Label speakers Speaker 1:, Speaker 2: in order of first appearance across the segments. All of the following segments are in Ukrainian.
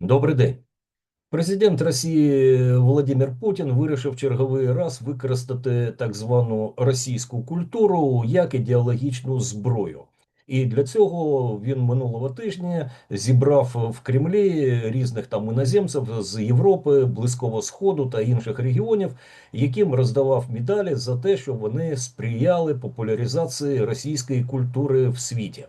Speaker 1: Добрий день. Президент Росії Володимир Путін вирішив черговий раз використати так звану російську культуру як ідеологічну зброю. І для цього він минулого тижня зібрав в Кремлі різних там іноземців з Європи, Близького Сходу та інших регіонів, яким роздавав медалі за те, що вони сприяли популяризації російської культури в світі.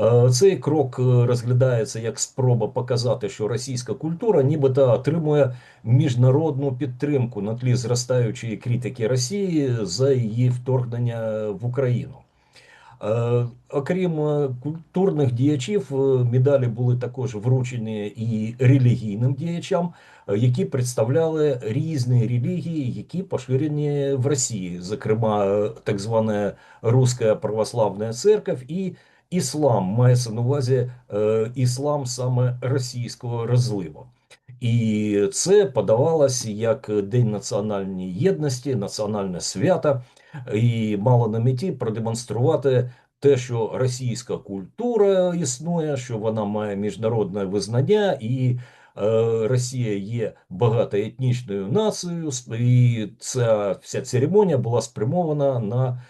Speaker 1: Е, Цей крок е, розглядається як спроба показати, що російська культура нібито отримує міжнародну підтримку на тлі зростаючої критики Росії за її вторгнення в Україну. Е, Окрім культурних діячів, медалі були також вручені і релігійним діячам, які представляли різні релігії, які поширені в Росії, зокрема, так звана Руська православна церква і іслам, мається на увазі е, іслам саме російського розливу. І це подавалось як День національної єдності, національне свято, і мало на меті продемонструвати те, що російська культура існує, що вона має міжнародне визнання, і е, Росія є багатоетнічною нацією, і ця вся церемонія була спрямована на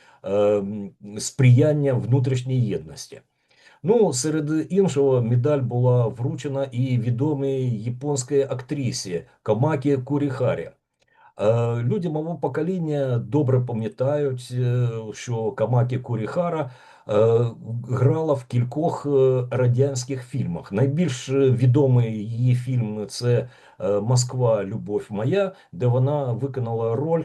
Speaker 1: сприяння внутрішній єдності. Ну, серед іншого, медаль була вручена і відомій японській актрисі Камакі Куріхарі. Е, Люди мого покоління добре пам'ятають, е, що Камакі Куріхара е, грала в кількох радянських фільмах. Найбільш відомий її фільм це Москва, Любов моя, де вона виконала роль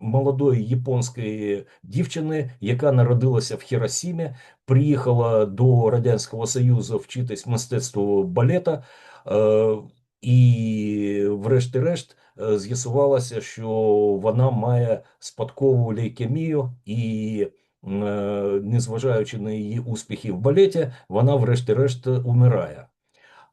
Speaker 1: молодої японської дівчини, яка народилася в Хіросімі, приїхала до Радянського Союзу вчитись мистецтву балета. е, І, врешті-решт, е, з'ясувалося, що вона має спадкову лейкемію, і, е, незважаючи на її успіхи в балеті, вона, врешті-решт, умирає.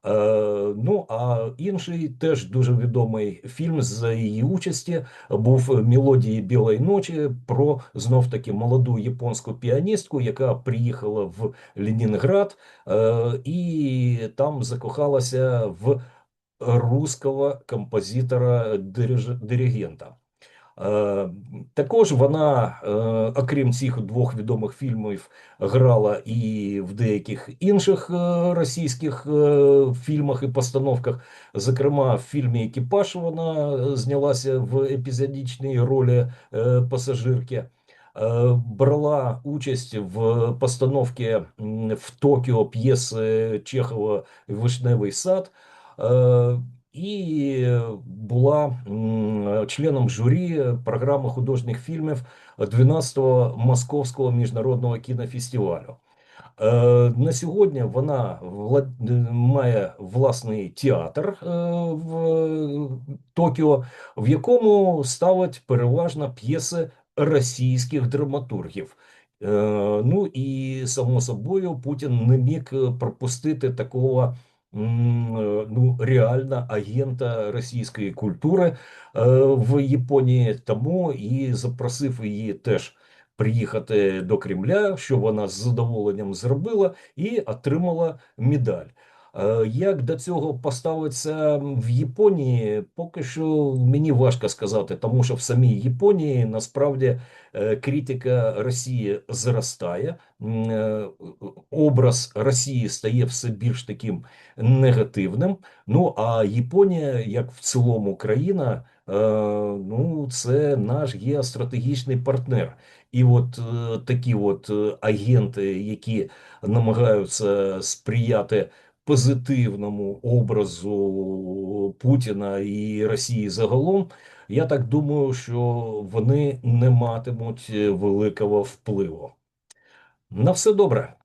Speaker 1: Е, ну, а інший теж дуже відомий фільм з її участі був Мелодії білої ночі про знов таки молоду японську піаністку, яка приїхала в Ленінград е, і там закохалася в русского композитора диригента. Е, Також вона, е, окрім цих двох відомих фільмів, грала і в деяких інших е, російських фільмах і постановках. Зокрема, в фільмі Екіпаж вона знялася в епізодичній ролі пасажирки. Брала участь в постановці в Токіо п'єси Чехова Вишневий сад. І була членом журі програми художніх фільмів 12-го Московського міжнародного кінофестивалю. Е, На сьогодні вона має власний театр е, в Токіо, в якому ставить переважно п'єси російських драматургів. Е, Ну і само собою Путін не міг пропустити такого ну, реально агента російської культури е, в Японії, тому і запросив її теж приїхати до Кремля, що вона з задоволенням зробила, і отримала медаль. Е, Як до цього поставиться в Японії, поки що мені важко сказати, тому що в самій Японії насправді е, критика Росії зростає, е, образ Росії стає все більш таким негативним. Ну а Японія, як в цілому країна, ну це наш геостратегічний партнер. І от такі от агенти, які намагаються сприяти позитивному образу Путіна і Росії загалом, я так думаю, що вони не матимуть е, великого впливу. На все добре.